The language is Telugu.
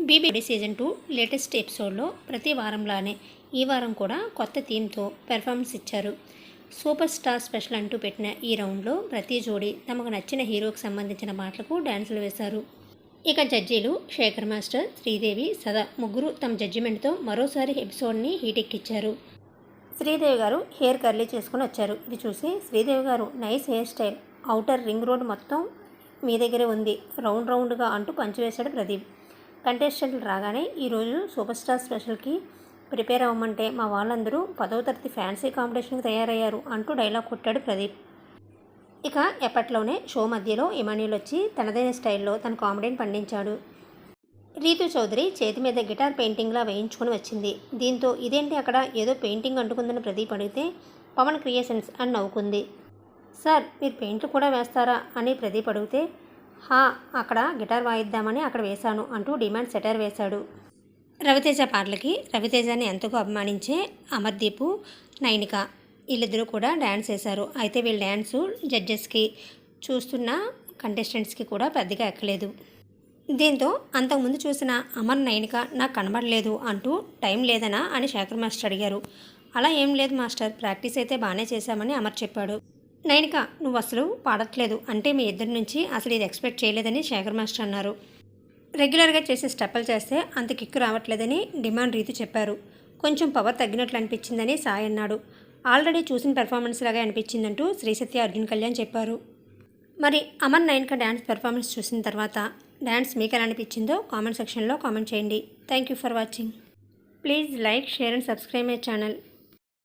బీబీ సీజన్ టూ లేటెస్ట్ ఎపిసోడ్లో ప్రతి వారంలానే ఈ వారం కూడా కొత్త థీమ్తో పెర్ఫార్మెన్స్ ఇచ్చారు. సూపర్ స్టార్ స్పెషల్ అంటూ పెట్టిన ఈ రౌండ్లో ప్రతి జోడీ తమకు నచ్చిన హీరోకి సంబంధించిన మాటలకు డ్యాన్సులు వేశారు. ఇక జడ్జీలు శేఖర్ మాస్టర్ శ్రీదేవి సదా ముగ్గురు తమ జడ్జిమెంట్తో మరోసారి ఎపిసోడ్ని హీటెక్కిచ్చారు. శ్రీదేవి గారు హెయిర్ కర్లీ చేసుకుని వచ్చారు. ఇది చూసి శ్రీదేవి గారు nice hair style outer ring road మొత్తం మీ దగ్గరే ఉంది రౌండ్ రౌండ్గా అంటూ పంచివేశాడు ప్రదీప్. కంటెస్టెంట్లు రాగానే ఈరోజు సూపర్ స్టార్ స్పెషల్కి ప్రిపేర్ అవ్వమంటే మా వాళ్ళందరూ పదవ తరగతి ఫ్యాన్సీ కాంపిటీషన్కి తయారయ్యారు అంటూ డైలాగ్ కొట్టాడు ప్రదీప్. ఇక ఎప్పట్లోనే షో మధ్యలో ఇమాన్యుల్ వచ్చి తనదైన స్టైల్లో తన కామెడీని పండించాడు. రీతు చౌదరి చేతి మీద గిటార్ పెయింటింగ్లా వేయించుకుని వచ్చింది. దీంతో ఇదేంటి అక్కడ ఏదో పెయింటింగ్ అంటుకుందని ప్రదీప్ అడిగితే పవన్ క్రియేషన్స్ అని నవ్వుకుంది. సార్ మీరు పెయింట్లు కూడా వేస్తారా? అని ప్రదీప్ అడిగితే హా అక్కడ గిటార్ వాయిద్దామని అక్కడ వేశాను అంటూ డిమాండ్ సెటర్ వేశాడు. రవితేజ పాటలకి రవితేజని ఎంతగా అభిమానించే అమర్దీపు నైనిక వీళ్ళిద్దరూ కూడా డ్యాన్స్ వేశారు. అయితే వీళ్ళ డ్యాన్సు జడ్జెస్కి చూస్తున్న కంటెస్టెంట్స్కి కూడా పెద్దగా ఎక్కలేదు. దీంతో అంతకుముందు చూసిన అమర్ నైనిక నాకు కనబడలేదు అంటూ టైం లేదనా అని శేఖర్ మాస్టర్ అడిగారు. అలా ఏం లేదు మాస్టర్ ప్రాక్టీస్ అయితే బాగానే చేశామని అమర్ చెప్పాడు. నైనిక నువ్వు అసలు పాడట్లేదు. అంటే మీ ఇద్దరి నుంచి అసలు ఇది ఎక్స్పెక్ట్ చేయలేదని శేఖర్ మాస్టర్ అన్నారు. రెగ్యులర్గా చేసే స్టెప్పులు చేస్తే అంత కిక్కు రావట్లేదని డిమాండ్ రీతి చెప్పారు. కొంచెం పవర్ తగ్గినట్లు అనిపించిందని సాయి అన్నాడు. ఆల్రెడీ చూసిన పెర్ఫార్మెన్స్ లాగా అనిపించిందంటూ శ్రీసత్య అర్జున్ కళ్యాణ్ చెప్పారు. మరి అమర్ నైన్క డ్యాన్స్ పెర్ఫార్మెన్స్ చూసిన తర్వాత డ్యాన్స్ మీకు ఎలా అనిపించిందో కామెంట్ సెక్షన్లో కామెంట్ చేయండి. Thank you for watching. Please like share and subscribe my channel.